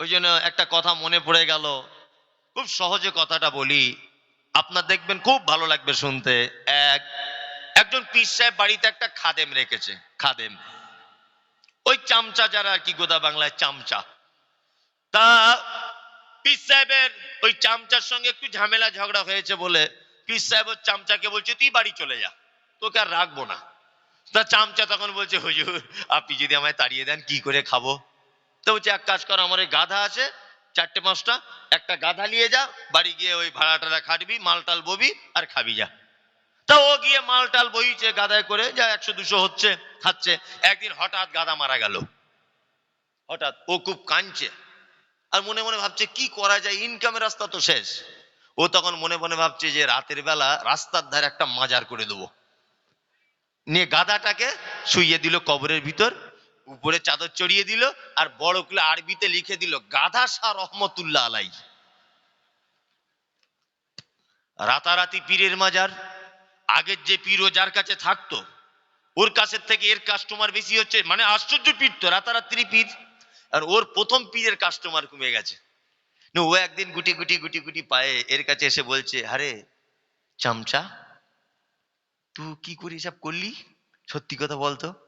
ওই জন্য একটা কথা মনে পড়ে গেল। খুব সহজে কথাটা বলি। আপনার দেখবেন খুব ভালো লাগবে শুনতে। এক, একজন পীর সাহেব বাড়িতে একটা খাদেম রেখেছে, খাদেম। ওই চামচা যারা আর কি গোদা বাংলায় চামচা। তা পীর সাহেবের ওই চামচার সঙ্গে একটু ঝামেলা ঝগড়া হয়েছে বলে পীর সাহেব ওর চামচাকে বলছে, তুই বাড়ি চলে যা, তোকে আর রাখব না। তা চামচা তখন বলছে, হুজুর, আপনি যদি আমায় তাড়িয়ে দেন, কি করে খাব? তো বলছে এক কাজ কর, আমার ওই গাধা আছে, চারটে পাঁচটা, একটা গাধা নিয়ে যা, বাড়ি গিয়ে ওই ভাড়াটারা খাটবি, মালটাল ববি আর খাবি যা। তা ও গিয়ে মালটাল বইছে গাধায় করে, যা একশো দুশো হচ্ছে, খাচ্ছে। একদিন হঠাৎ গাধা মারা গেল। হঠাৎ ও খুব কাঁদছে। আর মনে মনে ভাবছে, কি করা যায়? ইনকামের রাস্তা তো শেষ। ও তখন মনে মনে ভাবছে যে রাতের বেলা রাস্তার ধারে একটা মাজার করে দেবো। নিয়ে গাদাটাকে শুইয়ে দিল কবরের ভিতর। উপরে চাদর চড়িয়ে দিল আর বড় করে আরবিতে লিখে দিল, গাধা শাহ রহমতুল্লাহ আলাই রাতারাতি পীরের মাজার, আগের যে পীর ও যার কাছে থাকতো, ওর কাছের থেকে এর কাস্টমার বেশি হচ্ছে মানে আশ্চর্য পীর তো রাতারাত্রি পীর। আর ওর প্রথম পীরের কাস্টমার কমে গেছে। ও একদিন গুটি গুটি গুটি গুটি পায়ে এর কাছে এসে বলছে, আরে, চামচা, তুই কি করে এসব করলি? সত্যি কথা বলতো?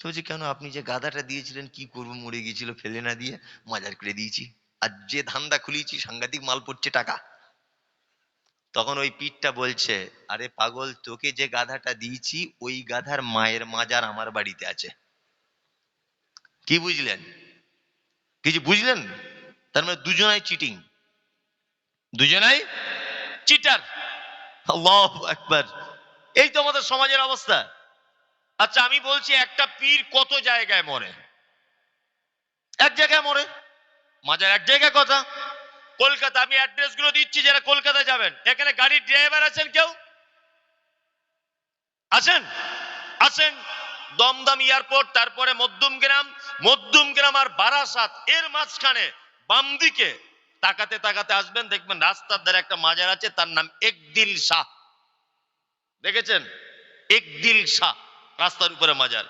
তো বলছে কেন আপনি যে গাধাটা দিয়েছিলেন, কি করব, মরে গিয়েছিল, ফেলে না দিয়ে মাজার করে দিয়েছি। আর যে ধান্দা খুলিয়েছি, সাংঘাতিক মাল পড়ছে টাকা। তখন ওই পিঠটা বলছে, আরে পাগল, তোকে যে গাধাটা দিয়েছি, ওই গাধার মায়ের মাজার আমার বাড়িতে আছে। কি বুঝলেন? কিছু বুঝলেন? তার মানে দুজনাই চিটিং দুজনাই চিটার আল্লাহ একবার এই তো আমাদের সমাজের অবস্থা। আচ্ছা আমি বলছি একটা পীর কত জায়গায় মরে? এক জায়গায় মরে। মাজার এক জায়গায় কথা। কলকাতা, আমি অ্যাড্রেসগুলো দিচ্ছি যারা কলকাতা যাবেন। এখানে গাড়ির ড্রাইভার আছেন কেউ? আছেন? আছেন দমদম এয়ারপোর্ট, তারপরে মধ্যমগ্রাম মধ্যমগ্রাম আর বারাসাত, এর মাঝখানে বাম দিকে তাকাতে তাকাতে আসবেন, দেখবেন রাস্তার ধারে একটা মাজার আছে, তার নাম একদিল শাহ। দেখেছেন? একদিল শাহ। রাস্তার উপরে মাজার।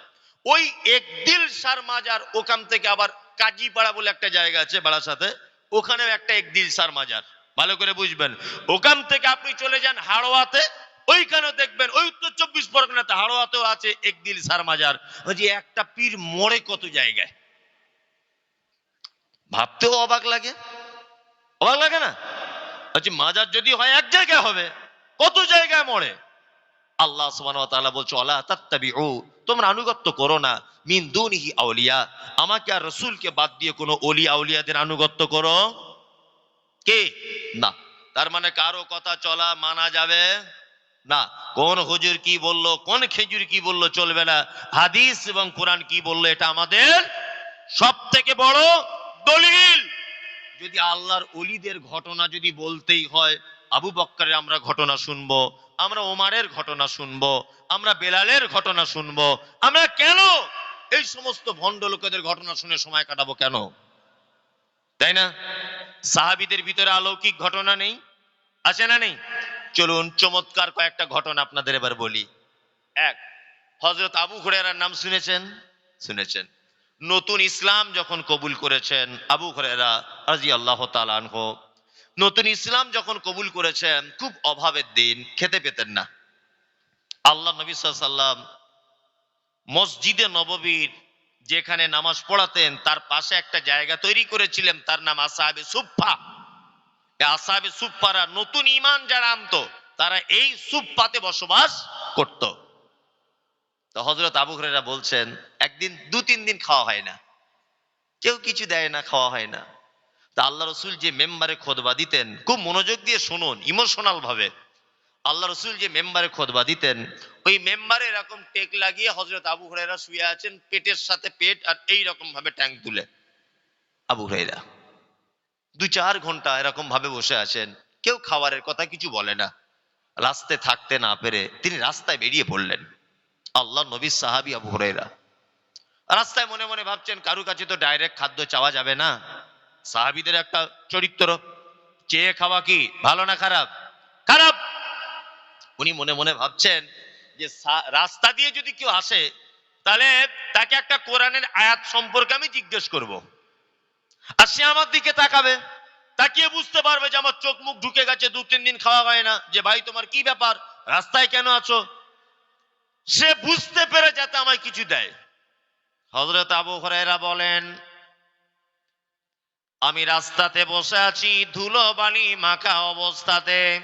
ওই একদিল শাহ মাজার, ওখান থেকে আবার কাজীপাড়া বলে একটা জায়গা আছে বারাসাতে, ওখানেও একটা একদিল শাহ মাজার। ভালো করে বুঝবেন। ওখান থেকে আপনি চলে যান হাড়োয়াতে, ওইখানেও দেখবেন, ওই উত্তর চব্বিশ পরগনাতে হাড়োয়াতেও আছে একদিল শাহ মাজার। ওই যে একটা পীর মরে কত জায়গায়। ভাবতেও অবাক লাগে। অবাক লাগে না? বলছি মাজার যদি হয়, এক জায়গায় হবে। কত জায়গায় মরে? আল্লাহ তাআলা বলছে আলা তোমরা আনুগত্য করো না। মিন দুনিহি আউলিয়া, আমাকে আর রসুলকে বাদ দিয়ে কোনো ওলি আউলিয়াদের আনুগত্য করো? কে? না। তার মানে কারও কথা চলা মানা যাবে না। কোন হুজুর কি বলল, কোন খেজুর কি বলল চলবে না। হাদিস এবং কোরআন কি বলল, এটা আমাদের সব থেকে বড় দলিল। যদি আল্লাহর অলিদের ঘটনা যদি বলতেই হয় আবু বক্করের আমরা ঘটনা শুনব, আমরা ওমারের ঘটনা শুনব, আমরা বেলালের ঘটনা শুনব। আমরা কেন এই সমস্ত ভণ্ড লোকেদের ঘটনা শুনে সময় কাটাবো কেন? তাই না? সাহাবিদের ভিতরে অলৌকিক ঘটনা নেই? আছে না নেই? চলুন চমৎকার কয়েকটা ঘটনা আপনাদের এবার বলি। এক হজরত আবু হুরেরার নাম শুনেছেন? শুনেছেন। নতুন ইসলাম যখন কবুল করেছেন আবু হুরেরা রাজি আল্লাহ তালানহ নতুন ইসলাম যখন কবুল করেছেন, খুব অভাবের দিন, খেতে পেতেন না। আল্লাহ নবী সাল্লাম মসজিদে নববীর যেখানে নামাজ পড়াতেন, তার পাশে একটা জায়গা তৈরি করেছিলেন, তার নাম আসাহাবে সুফা আসাহাবে সুফারা নতুন ইমান যারা আনতো, তারা এই সুফাতে বসবাস করত। তো হজরত আবু হরেরা বলছেন, একদিন দু তিন দিন খাওয়া হয় না। কেউ কিছু দেয় না, খাওয়া হয় না। তা আল্লাহ রসুল যে মেম্বারে খোদবা দিতেন, খুব মনোযোগ দিয়ে শুনুন ইমোশনাল ভাবে। আল্লাহ রসুল যে মেম্বারে খোদবা দিতেন, ওই মেম্বারে এরকম টেক লাগিয়ে হজরত আবু হরাইরা শুয়ে আছেন, পেটের সাথে পেট আর এই রকম ভাবে ট্যাঙ্ক তুলে। আবু হরাইরা দু চার ঘণ্টা এরকম ভাবে বসে আছেন, কেউ খাবারের কথা কিছু বলে না। রাস্তায় থাকতে না পেরে তিনি রাস্তায় বেরিয়ে পড়লেন। আল্লাহ নবী সাহাবি আবু হরাইরা রাস্তায় মনে মনে ভাবছেন কারু কাছে তো ডাইরেক্ট খাদ্য চাওয়া যাবে না। সাহাবিদের একটা চরিত্র, চেয়ে খাওয়া কি ভালো না খারাপ? খারাপ। উনি মনে মনে ভাবছেন যে রাস্তা দিয়ে যদি কেউ আসে, তাহলে তাকে একটা কোরআনের আয়াত সম্পর্কে আমি জিজ্ঞেস করব। আর সে আমার দিকে তাকাবে, তাকিয়ে বুঝতে পারবে যে আমার চোখ মুখ ঢুকে গেছে, দু, তিন দিন খাওয়া হয় না। যে ভাই, তোমার কি ব্যাপার? রাস্তায় কেন আছো? সে বুঝতে পেরে যাতে আমায় কিছু দেয়। হজরত আবু হরাইরা বলেন আমি রাস্তাতে বসে আছি, ধুলো বালি মাখা অবস্থাতে।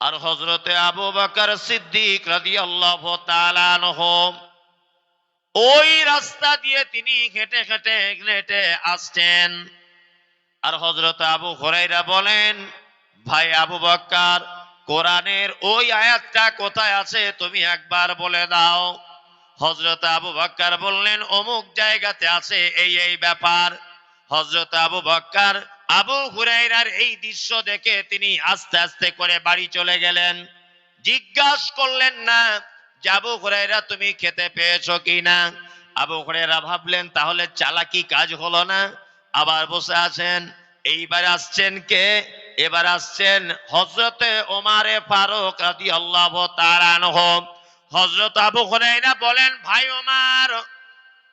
আর হজরতে আবু বাকার সিদ্দিক রাদি আল্লাহ ওই রাস্তা দিয়ে তিনি হেঁটে হেঁটে হেঁটে আসছেন। আর হজরত আবু হরাইরা বলেন, ভাই আবু বক্কার কোরআনের ওই আয়াতটা কোথায় আছে তুমি একবার বলে দাও। হজরত আবু বাক্কার বললেন, অমুক জায়গাতে আছে এই এই ব্যাপার। হজরত আবু বক্কার আবু হুরাইরার এই দৃশ্য দেখে তিনি আস্তে আস্তে করে বাড়ি চলে গেলেন। জিজ্ঞাসা করলেন, না আবু হুরাইরা তুমি খেতে পেয়েছ কিনা আবু হুরাইরা ভাবলেন, তাহলে চালাকি কাজ হলো না। আবার বসে আছেন। এইবার আসছেন কে? এবার আসছেন হজরতে ওমারে ফারুক রাদি আল্লাহ হজরত আবু হুরাইরা বলেন, ভাই ওমার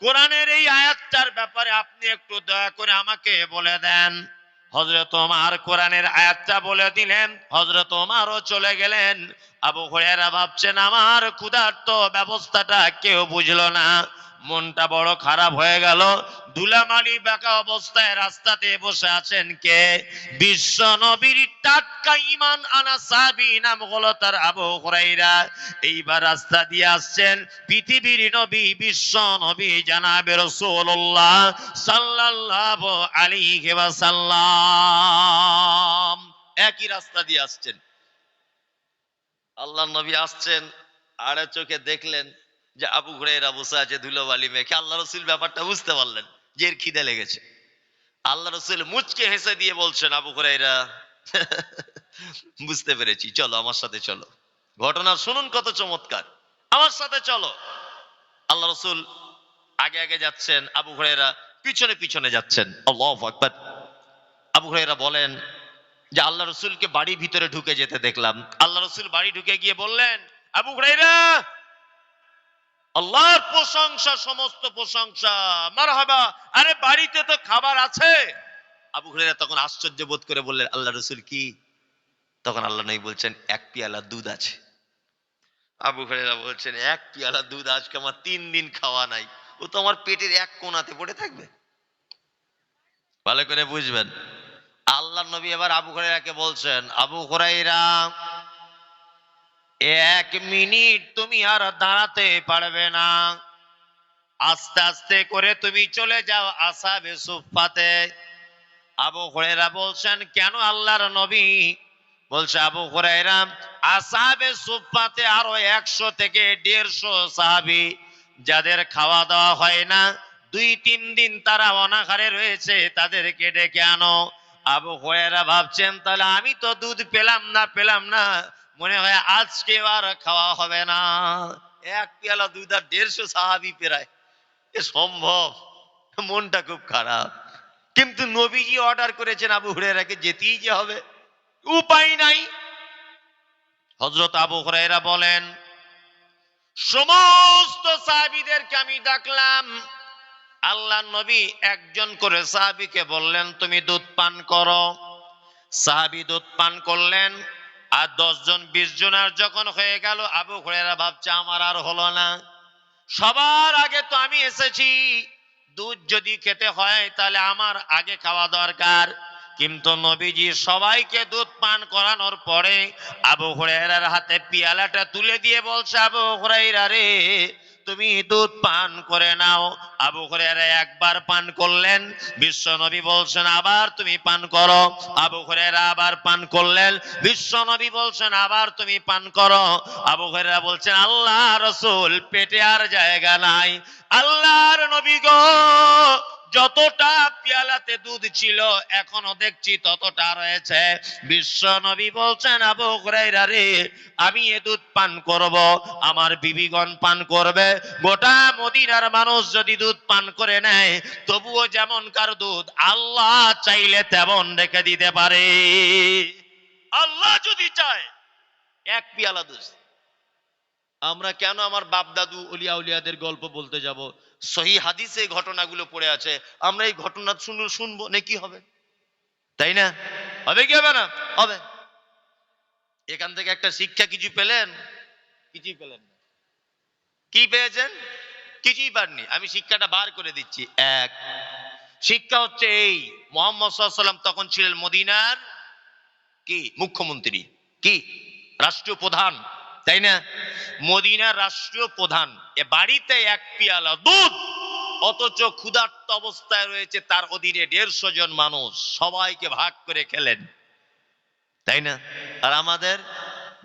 কোরআনের এই আয়াতটার ব্যাপারে আপনি একটু দয়া করে আমাকে বলে দেন। হজরত ওমার কোরআনের আয়াতটা বলে দিলেন হজরত ওমারও চলে গেলেন। আবু হরিয়ারা ভাবছেন, আমার ক্ষুধার্ত ব্যবস্থাটা কেউ বুঝলো না। মনটা বড় খারাপ হয়ে গেল। ধুলামালি বাঁকা অবস্থায় রাস্তাতে বসে আছেন কে? বিশ্ব নবীর টাটকা ইমান আনা সাবি নাম হলো তার আবু হুরাইরা। এইবার রাস্তা দিয়ে আসছেন পৃথিবীর নবী, বিশ্ব নবী জানাবে রাসূলুল্লাহ সাল্লাল্লাহু আলাইহি ওয়াসাল্লাম। একই রাস্তা দিয়ে আসছেন। আল্লাহ নবী আসছেন আড়ে চোখে দেখলেন যে আবু হুরাইরা বসে আছে ধুলোবালি মেখে আল্লাহ রসুল ব্যাপারটা বুঝতে পারলেন? যে এর খিদে লেগেছে। আল্লাহ রসুল মুচকে হেসে দিয়ে বলছেন, আবু হুরাইরা বুঝতে পেরেছি, চলো আমার সাথে চলো। ঘটনা শুনুন কত চমৎকার। আমার সাথে চলো। আল্লাহ রসুল আগে আগে যাচ্ছেন, আবু হুরাইরা পিছনে পিছনে যাচ্ছেন। আবু হুরাইরা বলেন যে, আল্লাহ রসুলকে বাড়ির ভিতরে ঢুকে যেতে দেখলাম। আল্লাহ রসুল বাড়ি ঢুকে গিয়ে বললেন, আবু হুরাইরা আল্লাহর প্রশংসা, সমস্ত প্রশংসা। মারহাবা। আরে বাড়িতে তো খাবার আছে। আবু হুরাইরা তখন আশ্চর্য বোধ করে বললেন, আল্লাহ রসুল কি? তখন আল্লাহ নবী বলছেন, এক পিয়ালা দুধ আছে। আবু হুরাইরা বলছেন, এক পিয়ালা দুধ আজকে আমার তিন দিন খাওয়া নাই। ও তো আমার পেটের এক কোণাতে পড়ে থাকবে। ভালো করে বুঝবেন। আল্লাহ নবী এবার আবু হুরাইরাকে বলছেন, আবু হুরাইরা এক মিনিট তুমি আর দাঁড়াতে পারবে না। আস্তে আস্তে করে তুমি চলে যাও আসাবে সুফাতে আবু হুরাইরা বলছেন, কেন আল্লাহর নবী? বলছে, আবু হুরাইরা আসাবে সুফাতে আরও একশো থেকে দেড়শো সাহাবি, যাদের খাওয়া দাওয়া হয় না, দুই তিন দিন তারা অনাহারে রয়েছে, তাদেরকে ডেকে আনো। আবু হুরাইরা ভাবছেন, তাহলে আমি তো দুধ পেলাম না পেলাম না মনে হয় আজকে আর খাওয়া হবে না। এক পেয়ালা দুধ আর দেড়শো সাহাবি পেরায়। এ সম্ভব, মনটা খুব খারাপ। কিন্তু নবীজি অর্ডার করেছেন আবু হুরাইরাকে যেতেই যে হবে। উপায় নাই। হজরত আবু হুরাইরা বলেন, সমস্ত সাহাবিদেরকে আমি ডাকলাম। আল্লাহ নবী একজন করে সাহাবিকে বললেন, তুমি দুধ পান করো। সাহাবি দুধ পান করলেন। আর দশ জন বিশ জনের যখন হয়ে গেল, আবু হরেরা ভাবছে, আমার আর হলো না। সবার আগে তো আমি এসেছি। দুধ যদি খেতে হয়, তাহলে আমার আগে খাওয়া দরকার। কিন্তু নবীজি সবাইকে দুধ পান করানোর পরে আবু হুরায়রার হাতে পিয়ালাটা তুলে দিয়ে বলছে, আবু হুরায়রা রে, তুমি দুধ পান করে নাও। আবু হুরায়রা একবার পান করলেন, বিশ্ব নবী বলছেন, আবার তুমি পান করো। আবু হুরায়রা আবার পান করলেন, বিশ্ব নবী বলছেন, আবার তুমি পান করো। আবু হুরায়রা বলছেন, আল্লাহ রসুল পেটে আর জায়গা নাই। আল্লাহর নবী গো যতটা পেয়ালাতে দুধ ছিল, এখনও দেখছি ততটা রয়েছে। বিশ্ব নবী বলছেন, আবু হুরায়রা রে, আমি এ দুধ পান করব, আমার বিবিগণ পান করবে। গোটা মদিনার মানুষ যদি দুধ পান করে নেয়, তবুও যেমন কার দুধ, আল্লাহ চাইলে তেমন রেখে দিতে পারে। আল্লাহ যদি চায়, এক পিয়ালা দুধ। আমরা কেন আমার বাপ দাদু অলিয়া উলিয়াদের গল্প বলতে যাব? সহি হাদিসে ঘটনাগুলো পড়ে আছে। আমরা এই ঘটনা শুনব শুনব নে কি হবে? তাই না? হবে কি হবে না? হবে। এখান থেকে একটা শিক্ষা কিছু পেলেন? কিছুই পেলেন না। কি পেয়েছেন? কিছুই পাননি। আমি শিক্ষাটা বার করে দিচ্ছি। এক, শিক্ষা হচ্ছে এই, মোহাম্মদ সাল্লাম তখন ছিলেন মদিনার কি? মুখ্যমন্ত্রী। কি? রাষ্ট্রীয় প্রধান তাই না? মদিনার রাষ্ট্রীয় প্রধান। এ বাড়িতে এক পিয়ালা দুধ, অথচ ক্ষুধার্ত অবস্থায় রয়েছে তার অধীনে দেড়শো জন মানুষ। সবাইকে ভাগ করে খেলেন। তাই না? আর আমাদের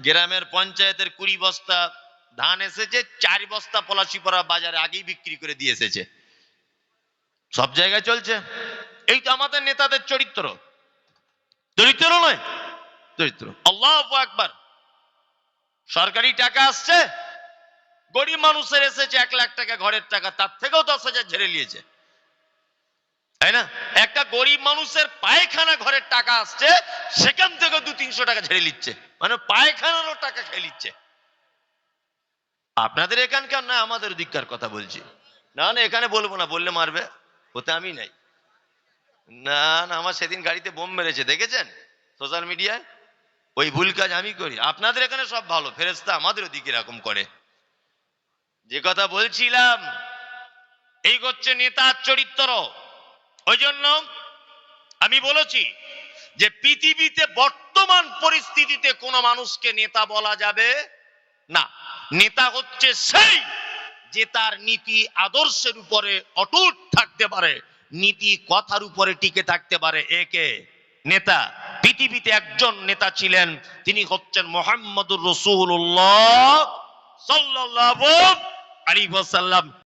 গ্রামের পঞ্চায়েতের কুড়ি বস্তা ধান এসেছে, চার বস্তা পলাশিপাড়া বাজারে আগেই বিক্রি করে দিয়ে এসেছে। সব জায়গায় চলছে। এই তো আমাদের নেতাদের চরিত্র। চরিত্র নয়, চরিত্র। আল্লাহ একবার সরকারি টাকা আসছে, গরিব মানুষের এসেছে এক লাখ টাকা, ঘরের টাকা, তার থেকেও দশ হাজার ঝেড়ে নিয়েছে। তাই না? একটা গরিব মানুষের পায়খানা ঘরের টাকা আসছে, সেখান থেকে দু তিনশো টাকা ঝেড়ে নিচ্ছে। মানে পায়খানারও টাকা খেয়ে নিচ্ছে। আপনাদের এখানকার না, আমাদের দিককার কথা বলছি। না না, এখানে বলব না, বললে মারবে। ওতে আমি নাই। না না, আমার সেদিন গাড়িতে বোম মেরেছে, দেখেছেন? সোশ্যাল মিডিয়ায়? ওই ভুল কাজ আমি করি। আপনাদের এখানে সব ভালো ফেরেস্তা আমাদের ওদিকে এরকম করে। যে কথা বলছিলাম, এই হচ্ছে নেতার চরিত্র। ওই জন্য আমি বলেছি যে পৃথিবীতে বর্তমান পরিস্থিতিতে কোনো মানুষকে নেতা বলা যাবে না। নেতা হচ্ছে সেই যে তার নীতি আদর্শের উপরে অটুট থাকতে পারে, নীতি কথার উপরে টিকে থাকতে পারে। একে নেতা। পৃথিবীতে একজন নেতা ছিলেন তিনি হচ্ছেন মোহাম্মদুর রসুল্লাহ সাল্লাহ আলী ওয়াসাল্লাম।